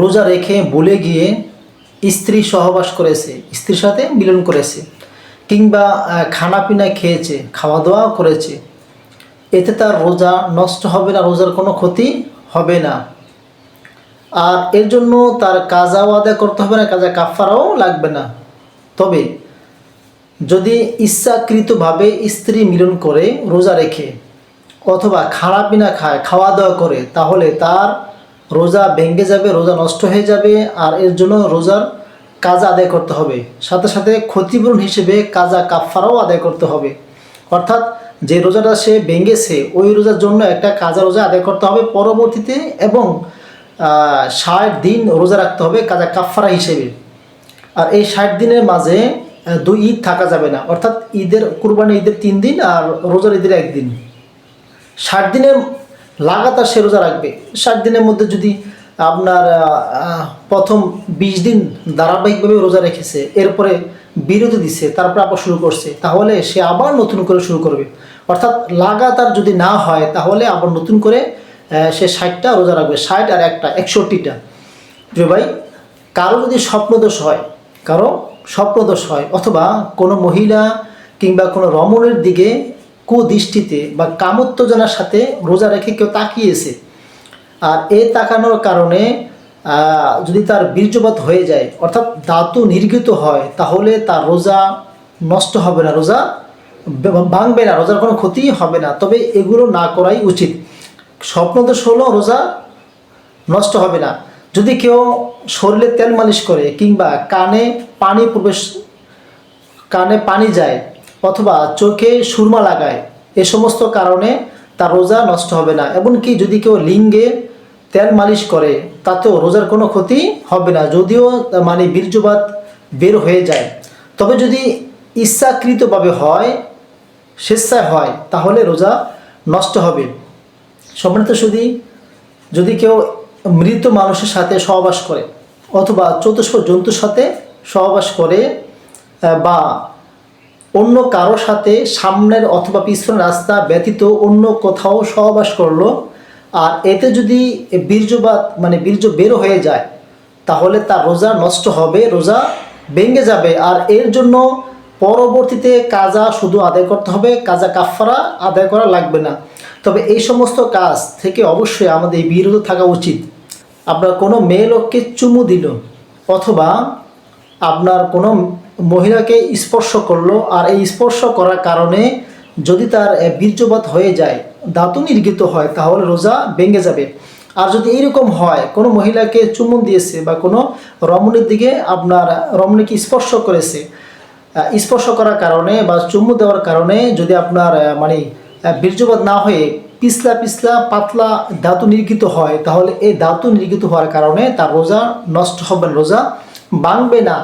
রোজা রেখে বলে গিয়ে স্ত্রী সহবাস করেছে, স্ত্রীর সাথে মিলন করেছে, কিংবা খানা পিনা খেয়েছে খাওয়া দাওয়া করেছে। এতে তার রোজা নষ্ট হবে না, রোজার কোনো ক্ষতি হবে না। আর এর জন্য তার কাজাও আদায় করতে হবে না, কাজা কাফারাও লাগবে না। তবে যদি ইচ্ছাকৃতভাবে স্ত্রী মিলন করে রোজা রেখে, অথবা খানা পিনা খায় খাওয়া দাওয়া করে, তাহলে তার রোজা ভেঙে যাবে, রোজা নষ্ট হয়ে যাবে, আর এর জন্য রোজার কাজা আদায় করতে হবে। সাথে সাথে ক্ষতিপূরণ হিসেবে কাজা কাফারাও আদায় করতে হবে। অর্থাৎ যে রোজাটা সে ভেঙেছে, ওই রোজার জন্য একটা কাজা রোজা আদায় করতে হবে পরবর্তীতে এবং ষাট দিন রোজা রাখতে হবে কাজা কাফারা হিসেবে। আর এই ষাট দিনের মাঝে দুই ঈদ থাকা যাবে না। অর্থাৎ ঈদের কুরবানি ঈদের তিন দিন আর রোজার ঈদের একদিন। ষাট দিনের লাগাতার সে রোজা রাখবে। ষাট দিনের মধ্যে যদি আপনার প্রথম বিশ দিন ধারাবাহিকভাবে রোজা রেখেছে, এরপরে বিরতি দিছে, তারপর আবার শুরু করছে, তাহলে সে আবার নতুন করে শুরু করবে। অর্থাৎ লাগাতার যদি না হয়, তাহলে আবার নতুন করে সে ষাটটা রোজা রাখবে। ষাট আর একটা, একষট্টিটা। প্রিয় ভাই, কারও যদি স্বপ্নদোষ হয়, কারও স্বপ্নদোষ হয়, অথবা কোনো মহিলা কিংবা কোনো রমণের দিকে কুদৃষ্টিতে বা কামোত্তেজনার সাথে রোজা রেখে কেউ তাকিয়েছে। আর এ তাকানোর কারণে যদি তার বীর্যপাত হয়ে যায়, অর্থাৎ ধাতু নির্গিত হয়, তাহলে তার রোজা নষ্ট হবে না, রোজা ভাঙবে না, রোজার কোনো ক্ষতি হবে না। তবে এগুলো না করাই উচিত। স্বপ্নদোষ হলো রোজা নষ্ট হবে না। যদি কেউ শরীরে তেল মালিশ করে কিংবা কানে পানি প্রবেশ, কানে পানি যায় অথবা চোখে সুরমা লাগায়, এ সমস্ত কারণে তার রোজা নষ্ট হবে না। এমনকি যদি কেউ লিঙ্গে তেল মালিশ করে, তাতেও রোজার কোনো ক্ষতি হবে না, যদিও মানে বীর্যবাদ বের হয়ে যায়। তবে যদি ইচ্ছাকৃতভাবে হয়, স্বেচ্ছায় হয়, তাহলে রোজা নষ্ট হবে। সম্মানিত শুধু যদি কেউ মৃত মানুষের সাথে সহবাস করে, অথবা চতুষ্প জন্তুর সাথে সহবাস করে বা অন্য কারোর সাথে সামনের অথবা পিছনের রাস্তা ব্যতীত অন্য কোথাও সহবাস করল। আর এতে যদি বীর্যবাদ মানে বীর্য বের হয়ে যায়, তাহলে তার রোজা নষ্ট হবে, রোজা ভেঙে যাবে। আর এর জন্য পরবর্তীতে কাজা শুধু আদায় করতে হবে, কাজা কাফারা আদায় করা লাগবে না। তবে এই সমস্ত কাজ থেকে অবশ্যই আমাদের বিরত থাকা উচিত। আপনার কোনো মেয়ে লোককে চুমু দিল, অথবা আপনার কোনো মহিলাকে স্পর্শ করল আর এই স্পর্শ করার কারণে যদি তার বীর্যপাত হয়ে যায় দাঁতও নির্গিত হয়, তাহলে রোজা ভেঙে যাবে। আর যদি এইরকম হয়, কোনো মহিলাকে চুমুন দিয়েছে বা কোনো রমণীর দিকে আপনার, রমণীকে স্পর্শ করেছে স্পর্শ করার কারণে বা চুমু দেওয়ার কারণে যদি আপনার মানে বীর্যপাত না হয়ে পিছলা পিছলা পাতলা ধাতু নির্গিত হয়, তাহলে এই ধাতু নির্গিত হওয়ার কারণে তার রোজা নষ্ট হবে, রোজা ভাঙবে না।